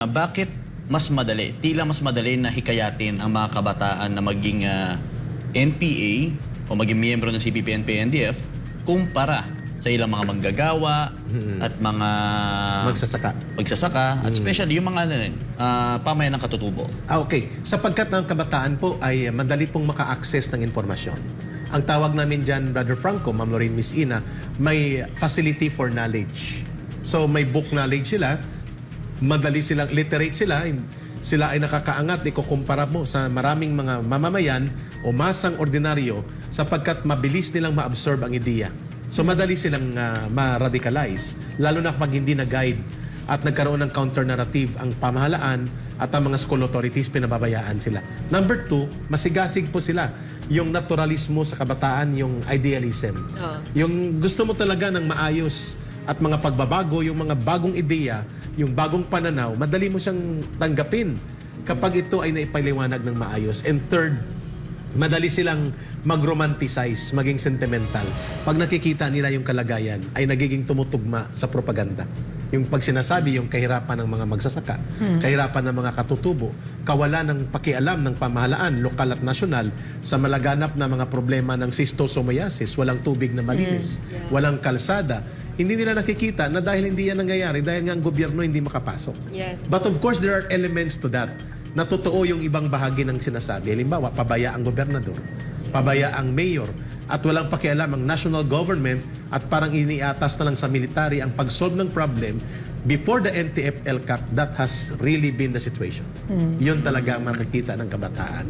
Bakit mas madali, tila mas madali na hikayatin ang mga kabataan na maging ah, NPA o maging miyembro ng CPP, NPA, NDF kumpara sa ilang mga manggagawa at mga Magsasaka. magsasaka at especially yung mga ano, rin, ah, pamayan ng katutubo. Ah, okay. Sapagkat ng kabataan po ay madali pong maka-access ng informasyon. Ang tawag namin dyan, Brother Franco, Ma'am Lorraine Miss Ina, may facility for knowledge. So may book knowledge sila, madali silang, literate sila, sila ay nakakaangat, ikukumpara mo sa maraming mga mamamayan o masang ordinaryo sapagkat mabilis nilang ma-absorb ang ideya. So madali silang ah, ma-radicalize, lalo na kapag hindi na-guide at nagkaroon ng counter-narrative ang pamahalaan at ang mga school authorities pinababayaan sila. Number two, masigasig po sila. Yung naturalismo sa kabataan, yung idealism. Yung gusto mo talaga ng maayos at mga pagbabago, yung mga bagong ideya, yung bagong pananaw, madali mo siyang tanggapin kapag ito ay naipaliwanag ng maayos. And third, madali silang mag-romanticize, maging sentimental. Pag nakikita nila yung kalagayan, ay nagiging tumutugma sa propaganda. Yung pag sinasabi, yung kahirapan ng mga magsasaka, kahirapan ng mga katutubo, kawalan ng pakialam ng pamahalaan, lokal at nasyonal, sa malaganap na mga problema ng schistosomiasis, walang tubig na malinis, walang kalsada, hindi nila nakikita na dahil hindi yan nangyayari, dahil nga ang gobyerno hindi makapasok. Yes. But of course, there are elements to that na totoo yung ibang bahagi ng sinasabi. Halimbawa, pabaya ang gobernador, pabaya ang mayor, at walang pakialam ang national government at parang iniatas na lang sa military ang pag-solve ng problem before the NTF-LCAC, that has really been the situation. Yun talaga ang makikita ng kabataan.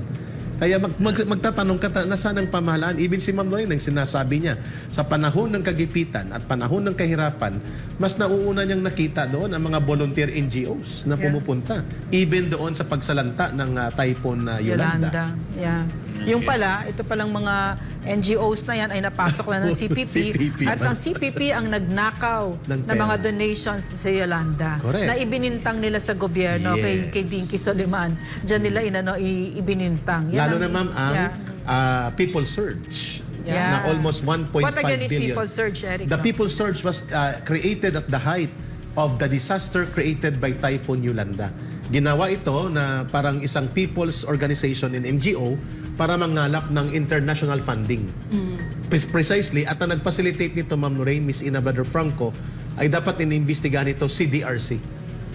Kaya mag, mag, magtatanong ka, ta- nasaan ang pamahalaan? Even si Ma'am Lorraine, ang sinasabi niya, sa panahon ng kagipitan at panahon ng kahirapan, mas nauuna niyang nakita doon ang mga volunteer NGOs na Yeah. pumupunta. Even doon sa pagsalanta ng uh, Typhoon na Yolanda. Yolanda. Yeah. Yung pala, ito palang mga NGOs na yan ay napasok na ng CPP, CPP at ang CPP ang nagnakaw Ng ng, mga donations sa Yolanda Correct. na ibinintang nila sa gobyerno kay, Yes. kay Dinky Soliman. Diyan nila inano, i- ibinintang. Yan Ang- na ma'am ang Yeah. uh, People Surge Yeah. na almost 1.5 What again is billion. People Surge, Eric? The People Surge was uh, created at the height of the disaster created by Typhoon Yolanda. Ginawa ito na parang isang people's organization in NGO para mangalap ng international funding. Pre- Precisely, at ang nag-facilitate nito, Ma'am Lorraine, Miss Ina Franco, ay dapat inimbestigahan ito CDRC,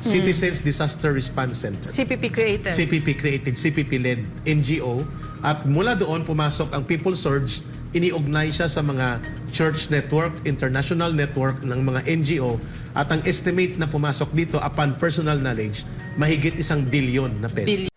Citizens Disaster Response Center. CPP created. CPP created, CPP-led NGO. At mula doon, pumasok ang People Surge. Iniugnay siya sa mga church network, international network ng mga NGO. At ang estimate na pumasok dito upon personal knowledge, mahigit isang billion na peso.